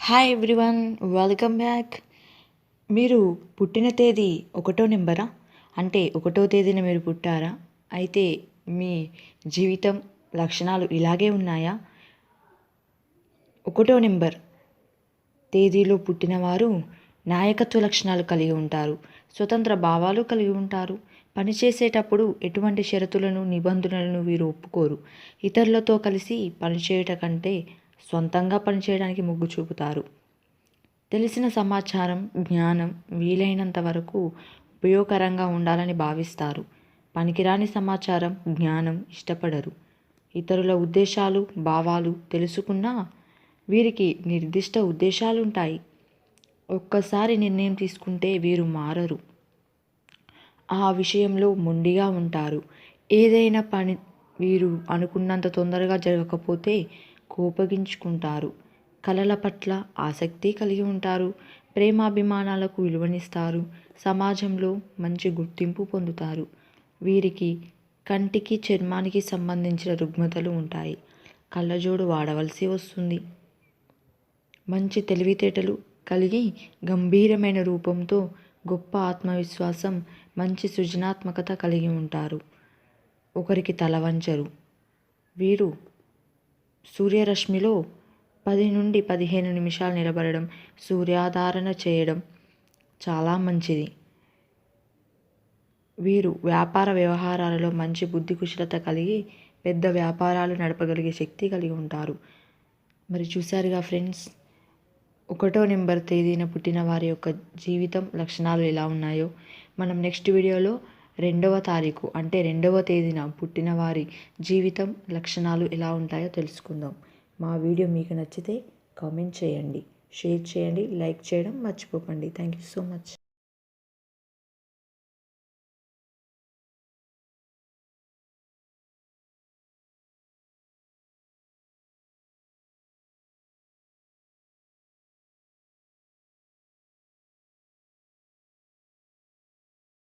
Hi everyone welcome back మీరు పుట్టిన తేదీ ఒకటో నెంబరా? అంటే ఒకటో తేదీన మీరు పుట్టారా? అయితే మీ జీవితం లక్షణాలు ఇలాగే ఉన్నాయా? ఒకటో నెంబర్. తేదీలో పుట్టినవారు నాయకత్వ లక్షణాలు కలిగి ఉంటారు. స్వతంత్ర భావాలు కలిగి ఉంటారు. పనిచేసేటప్పుడు ఎటువంటి షరతులను నిబంధనలను వీరు ఒప్పుకోరు. ఇతరులతో కలిసి పనిచేయట కంటే సొంతంగా పనిచేయడానికి మొగ్గు చూపుతారు. తెలిసిన సమాచారం జ్ఞానం వీలైనంత వరకు ఉపయోగకరంగా ఉండాలని భావిస్తారు. పనికిరాని సమాచారం జ్ఞానం ఇష్టపడరు. ఇతరుల ఉద్దేశాలు భావాలు తెలుసుకున్నా వీరికి నిర్దిష్ట ఉద్దేశాలు ఉంటాయి ఒక్కసారి నిర్ణయం తీసుకుంటే వీరు మారరు. ఆ విషయంలో మొండిగా ఉంటారు. ఏదైనా పని వీరు అనుకున్నంత తొందరగా జరగకపోతే కోపగించుకుంటారు. కళల పట్ల ఆసక్తి కలిగి ఉంటారు. ప్రేమాభిమానాలకు విలువనిస్తారు. సమాజంలో మంచి గుర్తింపు పొందుతారు. వీరికి కంటికి చర్మానికి సంబంధించిన రుగ్మతలు ఉంటాయి. కళ్ళజోడు వాడవలసి వస్తుంది. మంచి తెలివితేటలు కలిగి గంభీరమైన రూపంతో గొప్ప ఆత్మవిశ్వాసం మంచి సృజనాత్మకత కలిగి ఉంటారు. ఒకరికి తల వంచరు. వీరు సూర్యరశ్మిలో పది నుండి పదిహేను నిమిషాలు నిలబడడం సూర్యాధారణ చేయడం చాలా మంచిది. వీరు వ్యాపార వ్యవహారాలలో మంచి బుద్ధి కుశలత కలిగి పెద్ద వ్యాపారాలు నడపగలిగే శక్తి కలిగి ఉంటారు. మరి చూసారుగా ఫ్రెండ్స్ ఒకటో నెంబర్ తేదీన పుట్టిన వారి యొక్క జీవితం లక్షణాలు ఎలా ఉన్నాయో. మనం నెక్స్ట్ వీడియోలో రెండవ తారీఖు అంటే రెండవ తేదీన పుట్టిన వారి జీవితం లక్షణాలు ఎలా ఉంటాయో తెలుసుకుందాం. మా వీడియో మీకు నచ్చితే కామెంట్ చేయండి. షేర్ చేయండి. లైక్ చేయడం మర్చిపోకండి. Thank you so much.